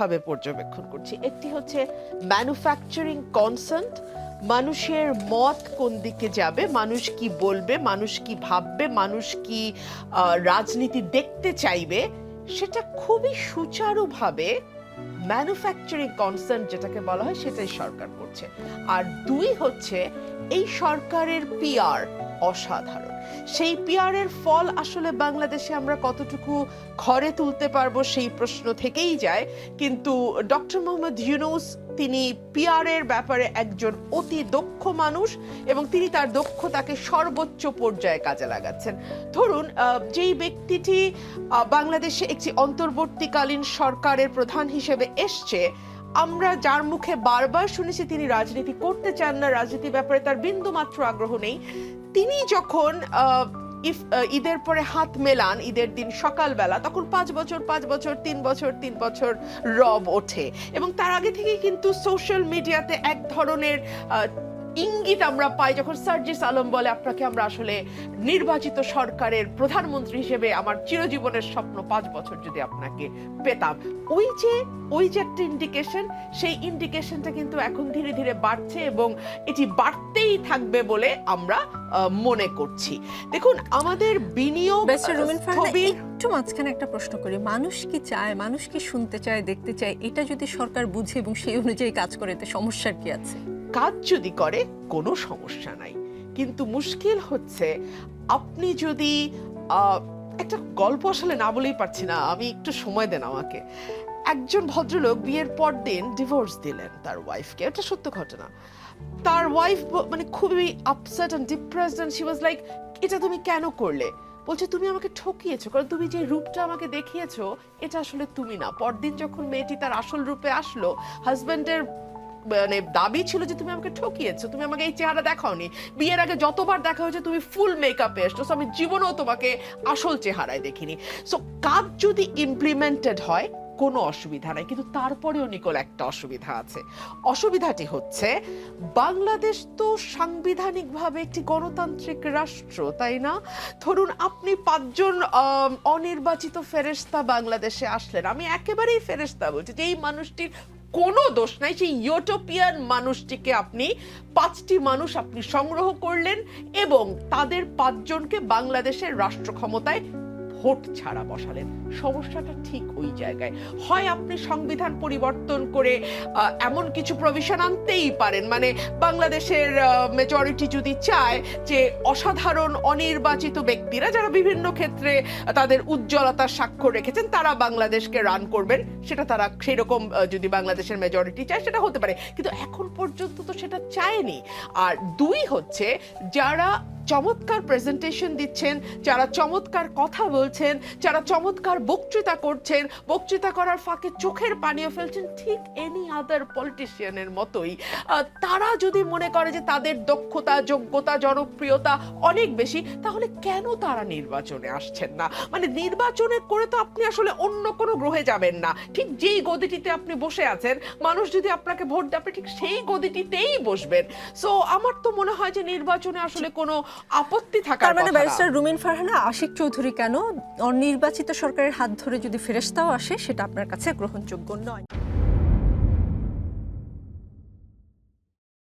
ভাবে পর্যবেক্ষণ করছি। একটি হচ্ছে ম্যানুফ্যাকচারিং কনসার্ট মানুষের মত কোন দিকে যাবে, মানুষ কি বলবে, মানুষ কি ভাববে, মানুষ কি রাজনীতি দেখতে চাইবে, সেটা খুবই সুচারুভাবে ম্যানুফ্যাকচারিং কনসার্ন যেটাকে বলা হয় সেটাই সরকার করছে। আর দুই হচ্ছে এই সরকারের পিআর অসাধারণ। সেই পিয়ারের ফল আসলে বাংলাদেশে আমরা কতটুকু ঘরে তুলতে পারব সেই প্রশ্ন থেকেই যায়। কিন্তু ডক্টর মোহাম্মদ ইউনুস তিনি পিয়ারের ব্যাপারে একজন অতি দক্ষ মানুষ এবং তিনি তার দক্ষতাকে সর্বোচ্চ পর্যায়ে কাজে লাগাচ্ছেন। ধরুন যেই ব্যক্তিটি বাংলাদেশে একটি অন্তর্বর্তীকালীন সরকারের প্রধান হিসেবে এসছে, আমরা যার মুখে বারবার শুনেছি তিনি রাজনীতি করতে চান না, রাজনীতির ব্যাপারে তার বিন্দু মাত্র আগ্রহ নেই। তিনি যখন ইফ ঈদের পরে হাত মেলান, ঈদের দিন সকালবেলা, তখন পাঁচ বছর পাঁচ বছর, তিন বছর তিন বছর রব ওঠে। এবং তার আগে থেকেই কিন্তু সোশ্যাল মিডিয়াতে এক ধরনের ইঙ্গিত আমরা পাই যখন সার্জিস আলম বলে আপনাকে আমরা আসলে নির্বাচিত সরকারের প্রধানমন্ত্রী হিসেবে আমার চিরজীবনের স্বপ্ন পাঁচ বছর যদি আপনাকে পেতাম। ওই যে ওই যে একটা ইন্ডিকেশন সেই ইন্ডিকেশনটা কিন্তু এখন ধীরে ধীরে বাড়ছে এবং এটি বাড়তেই থাকবে বলে আমরা মনে করছি। দেখুন আমাদের বিনিয়োগ একটু মাঝখানে একটা প্রশ্ন করি। মানুষ কি চায় মানুষ কি শুনতে চায় দেখতে চায়? এটা যদি সরকার বুঝে এবং সেই অনুযায়ী কাজ করে এতে সমস্যার কি আছে? কাজ যদি করে, কোনো সমস্যা নাই। কিন্তু মুশকিল হচ্ছে, আপনি যদি একটা গল্প আসলে না বলেই পারছি না, আমি একটু সময় দেন আমাকে। একজন ভদ্রলোক বিয়ের পর দিন ডিভোর্স দিলেন তার ওয়াইফকে এটা সত্য ঘটনা। তার ওয়াইফ মানে খুবই upset and depressed and she was like এটা তুমি কেন করলে? বলছে, তুমি আমাকে ঠকিয়েছো, কারণ তুমি যে রূপটা আমাকে দেখিয়েছো, এটা আসলে তুমি না। পরদিন যখন মেয়েটি তার আসল রূপে আসলো হাজব্যান্ডের মানে দাবি ছিল যে তুমি আমাকে ঠকিয়েছো, তুমি আমাকে এই চেহারা দেখাওনি। বিয়ের আগে যতবার দেখা হয়েছে তুমি ফুল মেকআপে এসছো আমি জীবনেও তোমাকে আসল চেহারায় দেখিনি। সো কাজ যদি ইমপ্লিমেন্টেড হয় কোনো অসুবিধা নাই, কিন্তু তারপরেও নিকোল একটা অসুবিধা আছে। অসুবিধাটি হচ্ছে, বাংলাদেশ তো সাংবিধানিকভাবে একটি গণতান্ত্রিক রাষ্ট্র, তাই না? ধরুন আপনি পাঁচজন অনির্বাচিত ফেরেশতা বাংলাদেশে আসলেন, আমি একেবারেই ফেরেশতা বলছি যে এই মানুষটির কোনো দোষ নাই, সেই ইউটোপিয়ান মানুষটিকে আপনি, পাঁচটি মানুষ আপনি সংগ্রহ করলেন এবং তাদের পাঁচজনকে বাংলাদেশের রাষ্ট্র ক্ষমতায় ভোট ছাড়া বসালেন। সমস্যাটা ঠিক ওই জায়গায়। হয় আপনি সংবিধান পরিবর্তন করে এমন কিছু প্রভিশন আনতেই পারেন। মানে বাংলাদেশের মেজরিটি যদি চায় যে অসাধারণ, অনির্বাচিত ব্যক্তিরা যারা বিভিন্ন ক্ষেত্রে তাদের উজ্জ্বলতার স্বাক্ষর রেখেছেন, তারা বাংলাদেশকে রান করবেন। সেটা তারা সেরকম যদি বাংলাদেশের মেজরিটি চায়, সেটা হতে পারে। কিন্তু এখন পর্যন্ত তো সেটা চায়নি। আর দুই হচ্ছে, যারা চমৎকার প্রেজেন্টেশন দিচ্ছেন, যারা চমৎকার কথা বলছেন, যারা চমৎকার বক্তৃতা করছেন, বক্তৃতা করার ফাঁকে চোখের পানিও ফেলছেন, ঠিক এনি আদার পলিটিশিয়ানের মতোই। তারা যদি মনে করে যে তাদের দক্ষতা, যোগ্যতা, জনপ্রিয়তা অনেক বেশি, তাহলে কেন তারা নির্বাচনে আসছেন না? মানে নির্বাচনে করে তো আপনি আসলে অন্য কোনো গ্রহে যাবেন না। ঠিক যেই গদিটিতে আপনি বসে আছেন, মানুষ যদি আপনাকে ভোট দেয়, আপনি ঠিক সেই গদিটিতেই বসবেন। সো আমার তো মনে হয় যে নির্বাচনে আসলে কোনো আপত্তি থাকার তার মানে ব্যারিস্টার রুমিন ফারহানা আশিক চৌধুরী কেন অনির্বাচিত সরকারের হাত ধরে যদি ফেরেস্তাও আসে সেটা আপনার কাছে গ্রহণযোগ্য নয়।